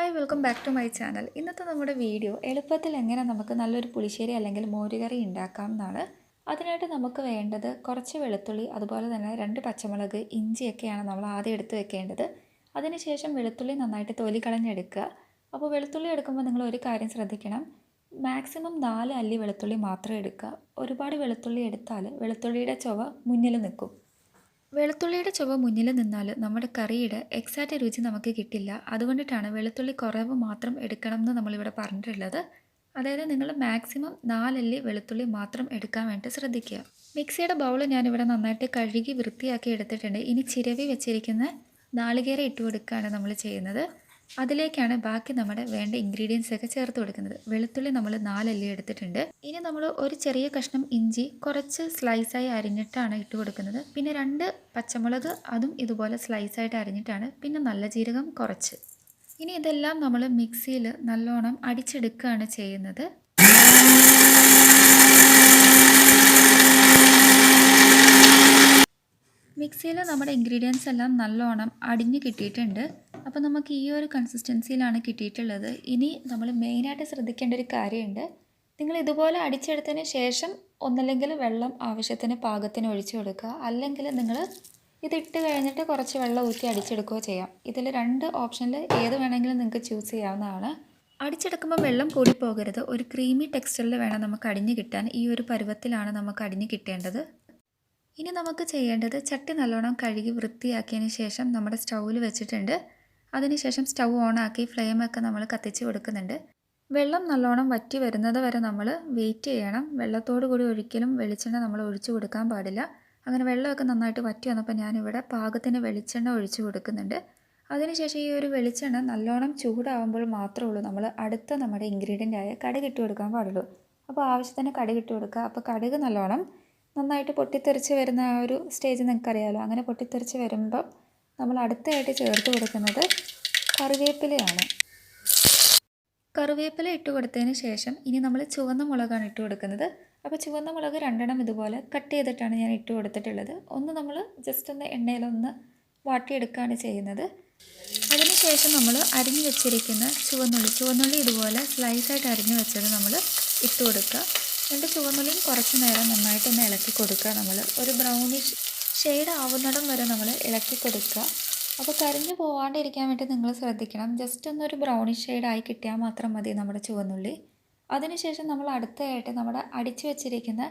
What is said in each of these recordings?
Hi welcome back to my channel ഇന്നത്തെ നമ്മുടെ video എളുപ്പത്തിൽ എങ്ങനെ നമുക്ക് നല്ലൊരു പുളിശ്ശേരി അല്ലെങ്കിൽ മോരുകറി ഉണ്ടാക്കാം എന്നാണ്. അതിനായിട്ട് നമുക്ക് വേണ്ടത് കുറച്ച് വെളുത്തുള്ളി അതുപോലെ തന്നെ രണ്ട് പച്ചമുളക് ഇഞ്ചിയൊക്കെയാണ് നമ്മൾ ആദ്യം എടുത്ത് വെക്കേണ്ടത്. അതിനുശേഷം വെളുത്തുള്ളി നന്നായിട്ട് തൊലി കളഞ്ഞെടുക്കുക. അപ്പോൾ വെളുത്തുള്ളി എടുക്കുമ്പോൾ നിങ്ങൾ ഒരു കാര്യം ശ്രദ്ധിക്കണം. മാക്സിമം നാല് അല്ലി വെളുത്തുള്ളി മാത്രം എടുക്കുക. ഒരുപാട് വെളുത്തുള്ളി എടുത്താൽ വെളുത്തുള്ളിയുടെ ചുവ മുന്നിൽ നിൽക്കും. വെളുത്തുള്ളിയുടെ ചുവ മുന്നിൽ നിന്നാൽ നമ്മുടെ കറിയുടെ എക്സാക്റ്റ് രുചി നമുക്ക് കിട്ടില്ല. അതുകൊണ്ടിട്ടാണ് വെളുത്തുള്ളി കുറവ് മാത്രം എടുക്കണം എന്ന് നമ്മളിവിടെ പറഞ്ഞിട്ടുള്ളത്. അതായത് നിങ്ങൾ മാക്സിമം നാലല്ലി വെളുത്തുള്ളി മാത്രം എടുക്കാൻ വേണ്ടി ശ്രദ്ധിക്കുക. മിക്സിയുടെ ബൗൾ ഞാനിവിടെ നന്നായിട്ട് കഴുകി വൃത്തിയാക്കി എടുത്തിട്ടുണ്ട്. ഇനി ചിരവി വെച്ചിരിക്കുന്ന നാളികേര ഇട്ട് കൊടുക്കുകയാണ് നമ്മൾ ചെയ്യുന്നത്. അതിലേക്കാണ് ബാക്കി നമ്മുടെ വേണ്ട ഇൻഗ്രീഡിയൻസ് ഒക്കെ ചേർത്ത് കൊടുക്കുന്നത്. വെളുത്തുള്ളി നമ്മൾ നാലല്ലി എടുത്തിട്ടുണ്ട്. ഇനി നമ്മൾ ഒരു ചെറിയ കഷ്ണം ഇഞ്ചി കുറച്ച് സ്ലൈസായി അരിഞ്ഞിട്ടാണ് ഇട്ട് കൊടുക്കുന്നത്. പിന്നെ രണ്ട് പച്ചമുളക് അതും ഇതുപോലെ സ്ലൈസായിട്ട് അരിഞ്ഞിട്ടാണ്. പിന്നെ നല്ല ജീരകം കുറച്ച്. ഇനി ഇതെല്ലാം നമ്മൾ മിക്സിയിൽ നല്ലോണം അടിച്ചെടുക്കുകയാണ് ചെയ്യുന്നത്. മിക്സിയിൽ നമ്മുടെ ഇൻഗ്രീഡിയൻസ് എല്ലാം നല്ലോണം അടിഞ്ഞ് കിട്ടിയിട്ടുണ്ട്. അപ്പോൾ നമുക്ക് ഈ ഒരു കൺസിസ്റ്റൻസിയിലാണ് കിട്ടിയിട്ടുള്ളത്. ഇനി നമ്മൾ മെയിനായിട്ട് ശ്രദ്ധിക്കേണ്ട ഒരു കാര്യമുണ്ട്. നിങ്ങൾ ഇതുപോലെ അടിച്ചെടുത്തതിന് ശേഷം ഒന്നല്ലെങ്കിൽ വെള്ളം ആവശ്യത്തിന് പാകത്തിന് ഒഴിച്ചു കൊടുക്കുക. അല്ലെങ്കിൽ നിങ്ങൾ ഇതിട്ട് കഴിഞ്ഞിട്ട് കുറച്ച് വെള്ളം ഊറ്റി അടിച്ചെടുക്കുകയോ ചെയ്യാം. ഇതിൽ രണ്ട് ഓപ്ഷനിൽ ഏത് വേണമെങ്കിലും നിങ്ങൾക്ക് ചൂസ് ചെയ്യാവുന്നതാണ്. അടിച്ചെടുക്കുമ്പോൾ വെള്ളം കൂടി പോകരുത്. ഒരു ക്രീമി ടെക്സ്റ്ററിൽ വേണം നമുക്ക് അടിഞ്ഞ് കിട്ടാൻ. ഈ ഒരു പരുവത്തിലാണ് നമുക്ക് അടിഞ്ഞ് കിട്ടേണ്ടത്. ഇനി നമുക്ക് ചെയ്യേണ്ടത് ചട്ടി നല്ലോണം കഴുകി വൃത്തിയാക്കിയതിന് ശേഷം നമ്മുടെ സ്റ്റൗവിൽ വെച്ചിട്ടുണ്ട് അതിനുശേഷം സ്റ്റൗ ഓണാക്കി ഫ്ലെയിമൊക്കെ നമ്മൾ കത്തിച്ച് കൊടുക്കുന്നുണ്ട്. വെള്ളം നല്ലോണം വറ്റി വരുന്നത് വരെ നമ്മൾ വെയിറ്റ് ചെയ്യണം. വെള്ളത്തോടു കൂടി ഒരിക്കലും വെളിച്ചെണ്ണ നമ്മൾ ഒഴിച്ചു കൊടുക്കാൻ പാടില്ല. അങ്ങനെ വെള്ളമൊക്കെ നന്നായിട്ട് വറ്റി വന്നപ്പോൾ ഞാനിവിടെ പാകത്തിന് വെളിച്ചെണ്ണ ഒഴിച്ചു കൊടുക്കുന്നുണ്ട്. അതിനുശേഷം ഈ ഒരു വെളിച്ചെണ്ണ നല്ലോണം ചൂടാവുമ്പോൾ മാത്രമേ ഉള്ളൂ. നമ്മൾ അടുത്ത നമ്മുടെ ഇൻഗ്രീഡിയന്റ് ആയ കടുക് ഇട്ട് കൊടുക്കാൻ പാടുള്ളൂ. അപ്പോൾ ആവശ്യത്തിന് കടുക് ഇട്ട് കൊടുക്കുക. അപ്പോൾ കടുക് നല്ലോണം നന്നായിട്ട് പൊട്ടിത്തെറിച്ച് വരുന്ന ആ ഒരു സ്റ്റേജ് നിങ്ങൾക്കറിയാമല്ലോ അങ്ങനെ പൊട്ടിത്തെറിച്ച് വരുമ്പം നമ്മൾ അടുത്തായിട്ട് ചേർത്ത് കൊടുക്കുന്നത് കറിവേപ്പിലയാണ്. കറിവേപ്പില ഇട്ട് കൊടുത്തതിന് ശേഷം ഇനി നമ്മൾ ചുവന്ന മുളകാണ് ഇട്ട് കൊടുക്കുന്നത്. അപ്പോൾ ചുവന്ന മുളക് രണ്ടെണ്ണം ഇതുപോലെ കട്ട് ചെയ്തിട്ടാണ് ഞാൻ ഇട്ട് കൊടുത്തിട്ടുള്ളത്. ഒന്ന് നമ്മൾ ജസ്റ്റ് ഒന്ന് എണ്ണയിലൊന്ന് വാട്ടിയെടുക്കുകയാണ് ചെയ്യുന്നത്. അതിനുശേഷം നമ്മൾ അരിഞ്ഞു വെച്ചിരിക്കുന്ന ചുവന്നുള്ളി ചുവന്നുള്ളി ഇതുപോലെ സ്ലൈസായിട്ട് അരിഞ്ഞു വെച്ചത് നമ്മൾ ഇട്ട് കൊടുക്കുക. രണ്ട് ചുവന്നുള്ളിയും കുറച്ച് നേരം നന്നായിട്ടൊന്ന് ഇളക്കി കൊടുക്കുക നമ്മൾ. ഒരു ബ്രൗണിഷ് ഷെയ്ഡ് ആവുന്നിടം വരെ നമ്മൾ ഇളക്കി കൊടുക്കുക. അപ്പോൾ കരിഞ്ഞു പോവാണ്ടിരിക്കാൻ വേണ്ടി നിങ്ങൾ ശ്രദ്ധിക്കണം. ജസ്റ്റ് ഒന്നൊരു ബ്രൗണിഷ് ഷെയ്ഡായി കിട്ടിയാൽ മാത്രം മതി നമ്മുടെ ചുവന്നുള്ളി. അതിനുശേഷം നമ്മൾ അടുത്തതായിട്ട് നമ്മുടെ അടിച്ചു വെച്ചിരിക്കുന്ന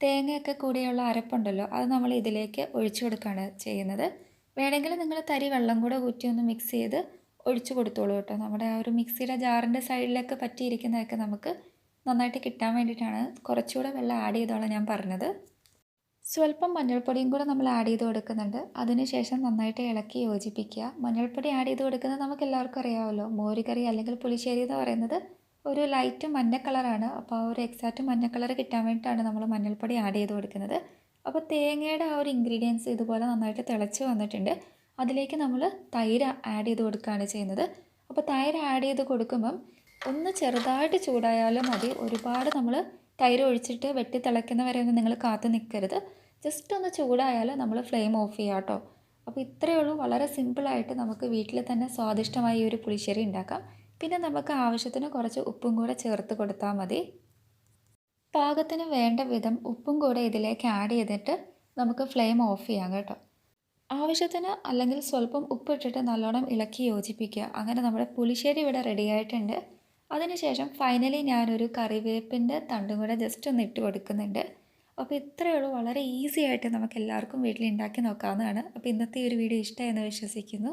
തേങ്ങയൊക്കെ കൂടിയുള്ള അരപ്പുണ്ടല്ലോ അത് നമ്മൾ ഇതിലേക്ക് ഒഴിച്ചു കൊടുക്കുകയാണ് ചെയ്യുന്നത്. വേണമെങ്കിൽ നിങ്ങൾ തരി വെള്ളം കൂടെ കൂറ്റി ഒന്ന് മിക്സ് ചെയ്ത് ഒഴിച്ചു കൊടുത്തോളൂ കേട്ടോ. നമ്മുടെ ആ ഒരു മിക്സിയുടെ ജാറിന്റെ സൈഡിലൊക്കെ പറ്റിയിരിക്കുന്നതൊക്കെ നമുക്ക് നന്നായിട്ട് കിട്ടാൻ വേണ്ടിയിട്ടാണ് കുറച്ചുകൂടെ വെള്ളം ആഡ് ചെയ്തോളാം ഞാൻ പറഞ്ഞത്. സ്വല്പം മഞ്ഞൾപ്പൊടിയും കൂടെ നമ്മൾ ആഡ് ചെയ്ത് കൊടുക്കുന്നുണ്ട്. അതിനുശേഷം നന്നായിട്ട് ഇളക്കി യോജിപ്പിക്കുക. മഞ്ഞൾപ്പൊടി ആഡ് ചെയ്ത് കൊടുക്കുന്നത് നമുക്ക് എല്ലാവർക്കും അറിയാമല്ലോ. മോരുകറി അല്ലെങ്കിൽ പുളിശ്ശേരി എന്ന് പറയുന്നത് ഒരു ലൈറ്റ് മഞ്ഞ കളറാണ് അപ്പോൾ ആ ഒരു എക്സാക്റ്റ് മഞ്ഞ കളർ കിട്ടാൻ വേണ്ടിയിട്ടാണ് നമ്മൾ മഞ്ഞൾപ്പൊടി ആഡ് ചെയ്ത് കൊടുക്കുന്നത്. അപ്പോൾ തേങ്ങയുടെ ആ ഒരു ഇൻഗ്രീഡിയൻസ് ഇതുപോലെ നന്നായിട്ട് തിളച്ച് വന്നിട്ടുണ്ട്. അതിലേക്ക് നമ്മൾ തൈര് ആഡ് ചെയ്ത് കൊടുക്കുകയാണ് ചെയ്യുന്നത്. അപ്പോൾ തൈര് ആഡ് ചെയ്ത് കൊടുക്കുമ്പം ഒന്ന് ചെറുതായിട്ട് ചൂടായാലും മതി. ഒരുപാട് നമ്മൾ തൈര് ഒഴിച്ചിട്ട് വെട്ടി തിളയ്ക്കുന്നവരെയൊന്നും നിങ്ങൾ കാത്തു നിൽക്കരുത്. ജസ്റ്റ് ഒന്ന് ചൂടായാൽ നമ്മൾ ഫ്ലെയിം ഓഫ് ചെയ്യാം കേട്ടോ. അപ്പോൾ ഇത്രയേ ഉള്ളൂ. വളരെ സിമ്പിളായിട്ട് നമുക്ക് വീട്ടിൽ തന്നെ സ്വാദിഷ്ടമായ ഒരു പുളിശ്ശേരി ഉണ്ടാക്കാം. പിന്നെ നമുക്ക് ആവശ്യത്തിന് കുറച്ച് ഉപ്പും കൂടെ ചേർത്ത് കൊടുത്താൽ മതി. പാകത്തിന് വേണ്ട വിധം ഉപ്പും കൂടെ ഇതിലേക്ക് ആഡ് ചെയ്തിട്ട് നമുക്ക് ഫ്ലെയിം ഓഫ് ചെയ്യാം കേട്ടോ. ആവശ്യത്തിന് അല്ലെങ്കിൽ സ്വല്പം ഉപ്പിട്ടിട്ട് നല്ലോണം ഇളക്കി യോജിപ്പിക്കുക. അങ്ങനെ നമ്മുടെ പുളിശ്ശേരി ഇവിടെ റെഡി ആയിട്ടുണ്ട്. അതിനുശേഷം ഫൈനലി ഞാനൊരു കറിവേപ്പിന്റെ തണ്ടും കൂടെ ജസ്റ്റ് ഒന്ന് ഇട്ട് കൊടുക്കുന്നുണ്ട്. അപ്പോൾ ഇത്രയേ ഉള്ളൂ. വളരെ ഈസി ആയിട്ട് നമുക്ക് എല്ലാവർക്കും വീട്ടിൽ ഉണ്ടാക്കി നോക്കാവുന്നതാണ്. അപ്പോൾ ഇന്നത്തെ ഈ ഒരു വീഡിയോ ഇഷ്ടമായെന്ന് വിശ്വസിക്കുന്നു.